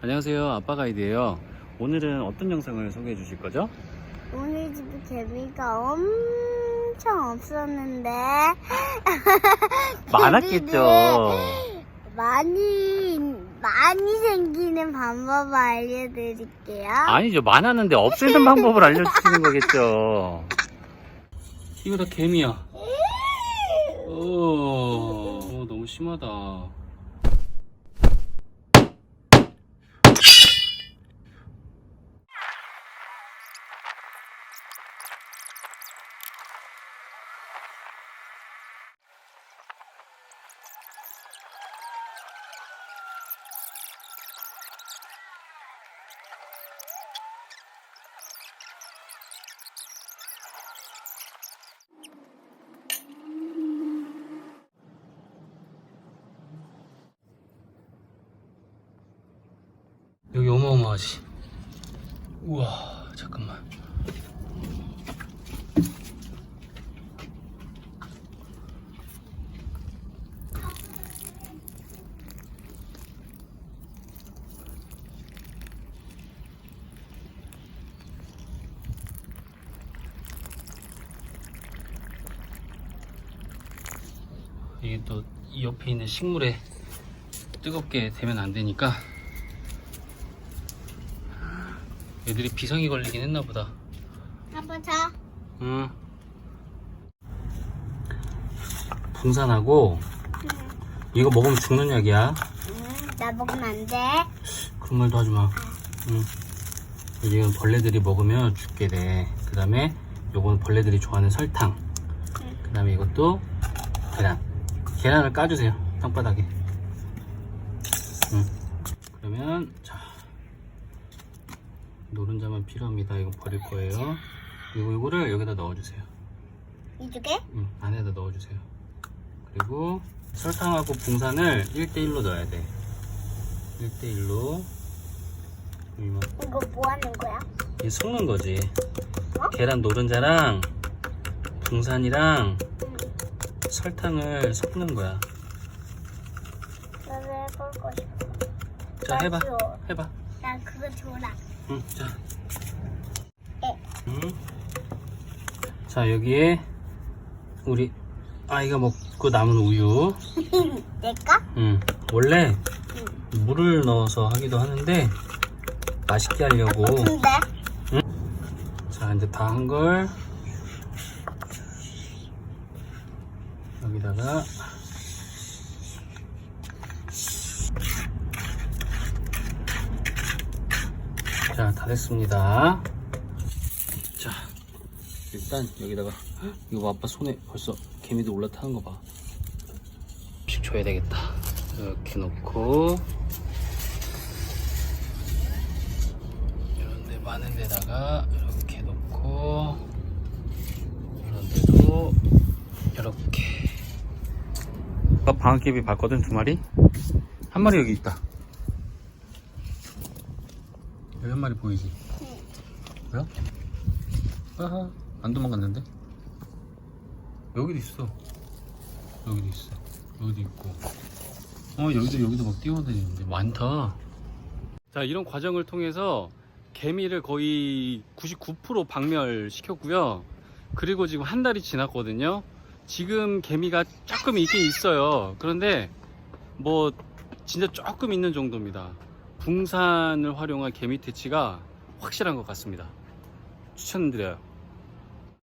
안녕하세요. 아빠 가이드예요. 오늘은 어떤 영상을 소개해 주실 거죠? 오늘 집에 개미가 엄청 없었는데 많았겠죠. 많이 많이 생기는 방법을 알려드릴게요. 아니죠. 많았는데 없애는 방법을 알려주시는 거겠죠. 이거 다 개미야. 오, 오, 너무 심하다. 어마어마하지? 우와, 잠깐만. 이게 또 이 옆에 있는 식물에 뜨겁게 되면 안 되니까 애들이 비상이 걸리긴 했나 보다. 아빠 자. 응. 분산하고 이거 먹으면 죽는 약이야. 응, 나 먹으면 안 돼. 그런 말도 하지 마. 응. 이건 벌레들이 먹으면 죽게 돼. 그 다음에 요건 벌레들이 좋아하는 설탕. 그 다음에 이것도 계란. 계란을 까주세요. 땅바닥에. 응. 그러면 자 노른자만 필요합니다. 이거 버릴 거예요. 그리고 이거를 여기다 넣어주세요. 이쪽에? 응, 안에다 넣어주세요. 그리고 설탕하고 붕산을 1대1로 넣어야 돼. 1대1로. 이거 뭐 하는 거야? 이 섞는 거지. 어? 계란 노른자랑 붕산이랑 응. 설탕을 섞는 거야. 나도 해볼 거 싶어. 자, 해봐. 맞죠? 해봐. 나 그거 줘라. 응, 자. 에. 응. 자, 여기에 우리 아이가 먹고 남은 우유. 내가? 응. 원래 응. 물을 넣어서 하기도 하는데 맛있게 하려고. 근데? 자, 이제 다 한 걸 여기다가 자, 다 됐습니다. 자, 일단 여기다가 헉, 이거 봐, 아빠 손에 벌써 개미도 올라타는 거 봐. 씩 줘야 되겠다. 이렇게 놓고 이런 데 많은 데다가 이렇게 놓고 이런 데도 이렇게 방학개비 봤거든 두 마리 한 마리 여기 있다 여기 한 마리 보이지? 뭐야? 아하 안 도망갔는데? 여기도 있어. 여기도 있어. 여기도 있고. 어 여기도 여기도 막 뛰어다니는데. 많다. 자 이런 과정을 통해서 개미를 거의 99% 박멸시켰고요. 그리고 지금 한 달이 지났거든요. 지금 개미가 조금 있긴 있어요. 그런데 뭐 진짜 조금 있는 정도입니다 붕산을 활용한 개미 퇴치가 확실한 것 같습니다. 추천드려요